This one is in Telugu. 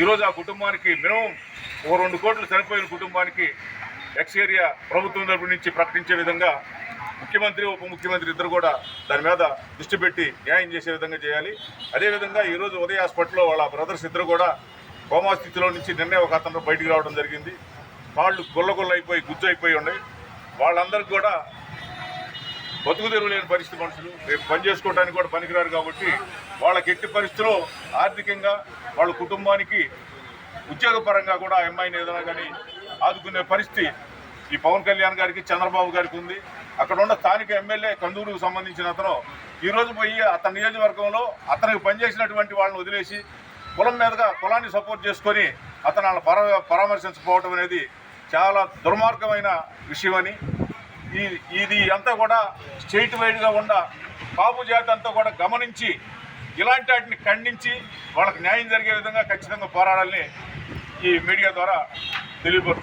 ఈరోజు ఆ కుటుంబానికి మినిమం ఓ రెండు కోట్లు చనిపోయిన కుటుంబానికి ఎక్స్ ఏరియా ప్రభుత్వం తరపు నుంచి ప్రకటించే విధంగా ముఖ్యమంత్రి ఉప ముఖ్యమంత్రి ఇద్దరు కూడా దాని మీద దృష్టి పెట్టి న్యాయం చేసే విధంగా చేయాలి. అదేవిధంగా ఈరోజు ఉదయ హాస్పిటల్లో వాళ్ళ బ్రదర్స్ ఇద్దరు కూడా కోమా స్థితిలో నుంచి నిన్నే ఒక అతను బయటికి రావడం జరిగింది. వాళ్ళు గుల్లగుల్ల అయిపోయి గుజ్జు అయిపోయి ఉన్నాయి. వాళ్ళందరికీ కూడా బతుకు తెరువులేని పరిస్థితి మనుషులు. రేపు పని చేసుకోవడానికి కూడా పనికిరారు కాబట్టి వాళ్ళకి ఎట్టి పరిస్థితిలో ఆర్థికంగా వాళ్ళ కుటుంబానికి ఉద్యోగపరంగా కూడా అమ్మాయిని ఏదైనా కానీ ఆదుకునే పరిస్థితి ఈ పవన్ కళ్యాణ్ గారికి చంద్రబాబు గారికి ఉంది. అక్కడ ఉన్న స్థానిక ఎమ్మెల్యే కందూరుకు సంబంధించిన అతను ఈరోజు పోయి అతని నియోజకవర్గంలో అతనికి పనిచేసినటువంటి వాళ్ళని వదిలేసి కులం మీదుగా కులాన్ని సపోర్ట్ చేసుకొని అతను వాళ్ళ పరా పరామర్శించకపోవడం అనేది చాలా దుర్మార్గమైన విషయమని ఈ ఇది అంతా కూడా స్టేట్ వైడ్గా ఉన్న కాపు జాతి అంతా కూడా గమనించి ఇలాంటి వాటిని ఖండించి వాళ్ళకి న్యాయం జరిగే విధంగా ఖచ్చితంగా పోరాడాలని ఈ మీడియా ద్వారా తెలియపరు